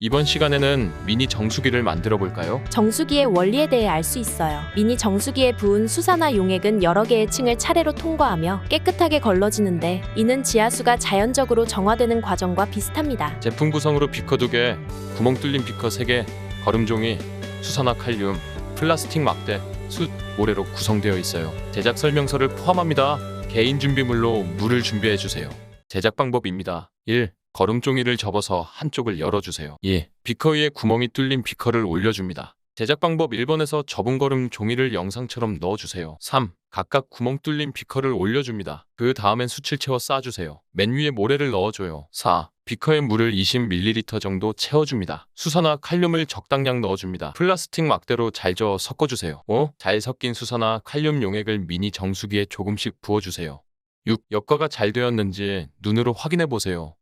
이번 시간에는 미니 정수기를 만들어 볼까요? 정수기의 원리에 대해 알 수 있어요. 미니 정수기에 부은 수산화 용액은 여러 개의 층을 차례로 통과하며 깨끗하게 걸러지는데 이는 지하수가 자연적으로 정화되는 과정과 비슷합니다. 제품 구성으로 비커 2개, 구멍 뚫린 비커 3개, 거름종이, 수산화 칼륨, 플라스틱 막대, 숯, 모래로 구성되어 있어요. 제작 설명서를 포함합니다. 개인 준비물로 물을 준비해 주세요. 제작 방법입니다. 1. 거름 종이를 접어서 한쪽을 열어주세요. 2. 비커 위에 구멍이 뚫린 비커를 올려줍니다. 제작 방법 1번에서 접은 거름 종이를 영상처럼 넣어주세요. 3. 각각 구멍 뚫린 비커를 올려줍니다. 그 다음엔 숯을 채워 쌓아주세요. 맨 위에 모래를 넣어줘요. 4. 비커에 물을 20ml 정도 채워줍니다. 수산화 칼륨을 적당량 넣어줍니다. 플라스틱 막대로 잘 저어 섞어주세요. 5. 잘 섞인 수산화 칼륨 용액을 미니 정수기에 조금씩 부어주세요. 6. 엽과가 잘 되었는지 눈으로 확인해 보세요.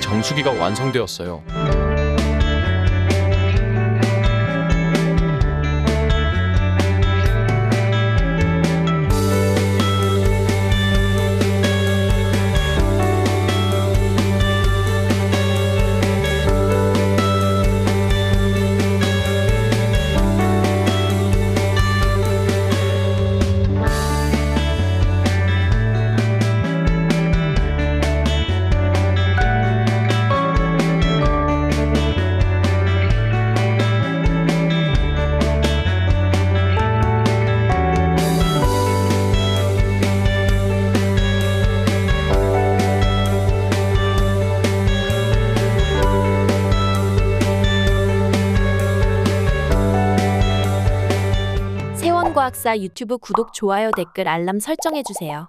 정수기가 완성되었어요. 세원과학사 유튜브 구독, 좋아요, 댓글, 알람 설정해주세요.